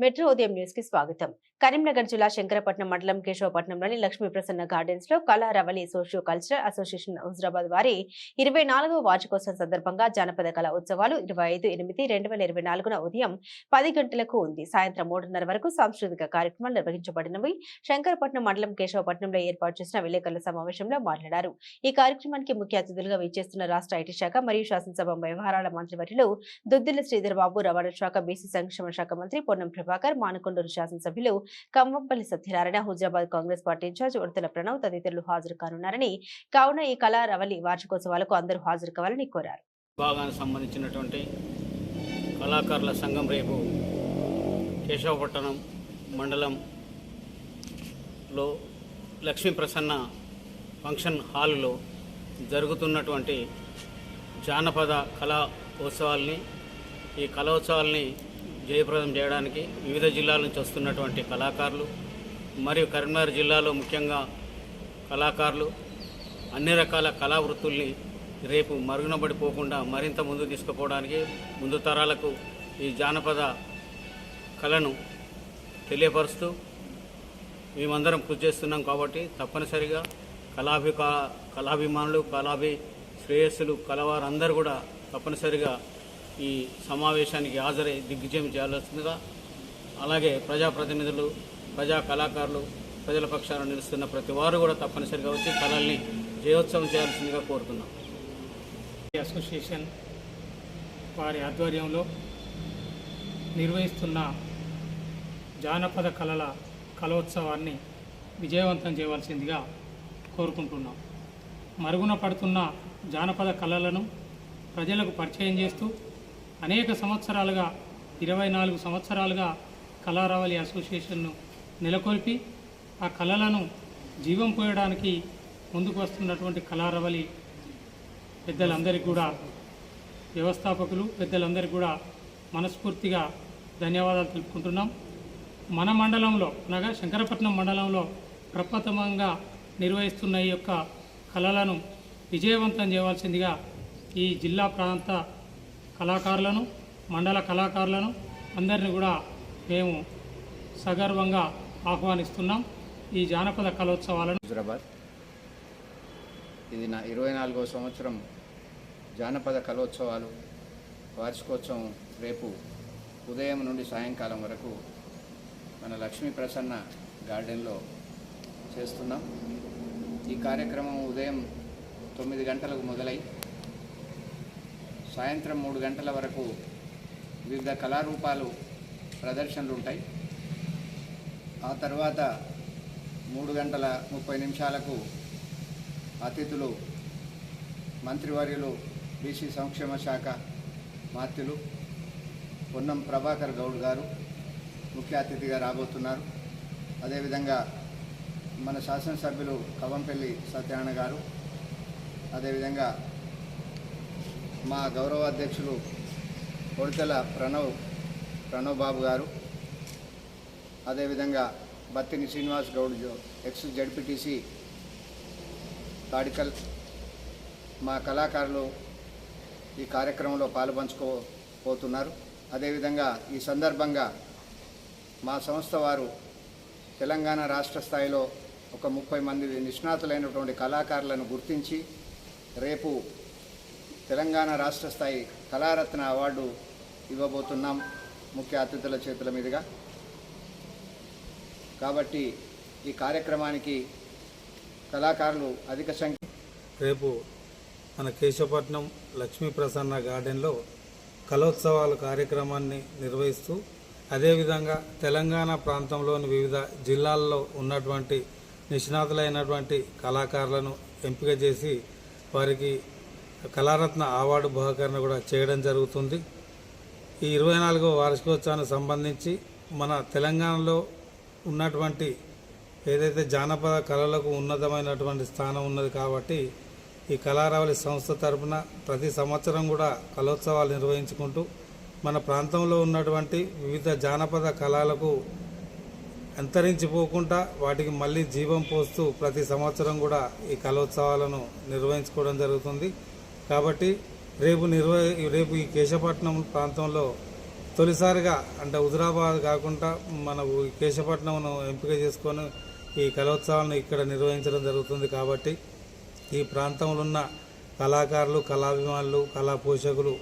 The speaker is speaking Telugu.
మెట్రో ఉదయం న్యూస్కి స్వాగతం. కరీంనగర్ జిల్లా శంకరపట్నం మండలం కేశవపట్నంలోని లక్ష్మీ ప్రసన్న గార్డెన్స్లో Kalaravali socio cultural association Huzurabad వారి ఇరవై నాలుగవ వార్షికోత్సవం సందర్భంగా జానపద కళా ఉత్సవాలు ఇరవై ఐదు ఎనిమిది రెండు వేల ఇరవై నాలుగున ఉదయం పది గంటలకు ఉంది. సాయంత్రం మూడున్నర వరకు సాంస్కృతిక కార్యక్రమాలు నిర్వహించబడినవి. శంకరపట్నం మండలం కేశవపట్నంలో ఏర్పాటు చేసిన విలేకరుల సమావేశంలో మాట్లాడారు. ఈ కార్యక్రమానికి ముఖ్య అతిథులుగా విచ్చేస్తున్న రాష్ట్ర ఐటీ శాఖ మరియు శాసనసభ వ్యవహారాల మంత్రివర్యులు దుద్దిల శ్రీధర్ బాబు రవాణా శాఖ బీసీ సంక్షేమ శాఖ మంత్రి పొన్నం ప్రభాకర్ మానకొండూరు శాసనసభ్యులు Kavvampalli Satyanarayana Huzurabad Congress party in-charge Udathala Pranav తదితరులు హాజరు కానున్నారని కావున ఈ కళా రవలి వార్షికోత్సవాలకు అందరూ హాజరు కావాలని కోరారు. విభాగానికి సంబంధించినటువంటి కళాకారుల సంఘం రేపు కేశవపట్టణం మండలంలో లక్ష్మీ ప్రసన్న ఫంక్షన్ హాల్లో జరుగుతున్నటువంటి జానపద కళా ఉత్సవాల్ని ఈ కళోత్సవాల్ని జయప్రదం చేయడానికి వివిధ జిల్లాల నుంచి వస్తున్నటువంటి కళాకారులు మరియు కరీంనగర్ జిల్లాలో ముఖ్యంగా కళాకారులు అన్ని రకాల కళా వృత్తుల్ని రేపు మరుగునబడిపోకుండా మరింత ముందు తీసుకుపోవడానికి ముందు తరాలకు ఈ జానపద కళను తెలియపరుస్తూ మేమందరం కృషి చేస్తున్నాం కాబట్టి తప్పనిసరిగా కళాభి కళాభిమానులు కళాభి శ్రేయస్సులు కళవారందరూ కూడా తప్పనిసరిగా ఈ సమావేశానికి హాజరై దిగ్విజయం చేయాల్సిందిగా అలాగే ప్రజాప్రతినిధులు ప్రజా కళాకారులు ప్రజల పక్షాన నిలుస్తున్న ప్రతి వారు కూడా తప్పనిసరిగా వచ్చి కళల్ని జయోత్సవం చేయాల్సిందిగా కోరుతున్నాం అసోసియేషన్ వారి ఆధ్వర్యంలో నిర్వహిస్తున్న జానపద కళల కళోత్సవాన్ని విజయవంతం చేయవలసిందిగా కోరుకుంటున్నాం. మరుగున పడుతున్న జానపద కళలను ప్రజలకు పరిచయం చేస్తూ అనేక సంవత్సరాలుగా ఇరవై నాలుగు సంవత్సరాలుగా కళారావళి అసోసియేషన్ను నెలకొల్పి ఆ కళలను జీవం పోయడానికి ముందుకు వస్తున్నటువంటి కళారవలి పెద్దలందరికీ కూడా వ్యవస్థాపకులు పెద్దలందరికీ కూడా మనస్ఫూర్తిగా ధన్యవాదాలు తెలుపుకుంటున్నాం. మన మండలంలో అనగా శంకరపట్నం మండలంలో ప్రప్రథమంగా నిర్వహిస్తున్న ఈ యొక్క కళలను విజయవంతం చేయవలసిందిగా ఈ జిల్లా ప్రాంత కళాకారులను మండల కళాకారులను అందరిని కూడా మేము సగర్వంగా ఆహ్వానిస్తున్నాం ఈ జానపద కళోత్సవాలను. హైదరాబాద్. ఇది నా ఇరవై నాలుగో సంవత్సరం జానపద కళోత్సవాలు. వార్షికోత్సవం రేపు ఉదయం నుండి సాయంకాలం వరకు మన లక్ష్మీ ప్రసన్న గార్డెన్లో చేస్తున్నాం. ఈ కార్యక్రమం ఉదయం తొమ్మిది గంటలకు మొదలై సాయంత్రం మూడు గంటల వరకు వివిధ కళారూపాలు ప్రదర్శనలు ఉంటాయి. ఆ తర్వాత మూడు గంటల ముప్పై నిమిషాలకు అతిథులు మంత్రివర్యులు బీసీ సంక్షేమ శాఖ మాత్యులు పొన్నం ప్రభాకర్ గౌడ్ గారు ముఖ్య అతిథిగా రాబోతున్నారు. అదేవిధంగా మన శాసనసభ్యులు కవంపల్లి సత్యనారాయణ గారు అదేవిధంగా మా గౌరవ అధ్యక్షులు కొడితెల ప్రణవ్ ప్రణవ్ బాబు గారు. అదేవిధంగా బత్తిని శ్రీనివాస్ గౌడ్ ఎక్స్ జడ్పీటీసీ తాడికల్ మా కళాకారులు ఈ కార్యక్రమంలో పాలుపంచుకోపోతున్నారు అదేవిధంగా ఈ సందర్భంగా మా సంస్థ వారు తెలంగాణ రాష్ట్ర స్థాయిలో ఒక ముప్పై మంది నిష్ణాతులైనటువంటి కళాకారులను గుర్తించి రేపు తెలంగాణ రాష్ట్ర స్థాయి కళారత్న అవార్డు ఇవ్వబోతున్నాం ముఖ్య అతిథుల చేతుల మీదుగా. కాబట్టి ఈ కార్యక్రమానికి కళాకారులు అధిక సంఖ్య రేపు మన కేశవపట్నం లక్ష్మీ ప్రసన్న గార్డెన్లో కళోత్సవాల కార్యక్రమాన్ని నిర్వహిస్తూ అదేవిధంగా తెలంగాణ ప్రాంతంలోని వివిధ జిల్లాల్లో ఉన్నటువంటి నిష్ణాతులైనటువంటి కళాకారులను ఎంపిక చేసి వారికి కళారత్న అవార్డు బహుకరణ కూడా చేయడం జరుగుతుంది. ఈ ఇరవై నాలుగవ వార్షికోత్సవానికి సంబంధించి మన తెలంగాణలో ఉన్నటువంటి ఏదైతే జానపద కళలకు ఉన్నతమైనటువంటి స్థానం ఉన్నది కాబట్టి ఈ కళారావళి సంస్థ తరపున ప్రతి సంవత్సరం కూడా కళోత్సవాలు నిర్వహించుకుంటూ మన ప్రాంతంలో ఉన్నటువంటి వివిధ జానపద కళలకు అంతరించిపోకుండా వాటికి మళ్ళీ జీవం పోస్తూ ప్రతి సంవత్సరం కూడా ఈ కళోత్సవాలను నిర్వహించుకోవడం జరుగుతుంది. కాబట్టి రేపు నిర్వ రేపు ఈ కేశపట్నం ప్రాంతంలో తొలిసారిగా అంటే హుజురాబాద్ కాకుండా మన కేశపట్నంను ఎంపిక చేసుకొని ఈ కళోత్సవాలను ఇక్కడ నిర్వహించడం జరుగుతుంది కాబట్టి ఈ ప్రాంతంలో ఉన్న కళాకారులు కళాభిమానులు కళా పోషకులు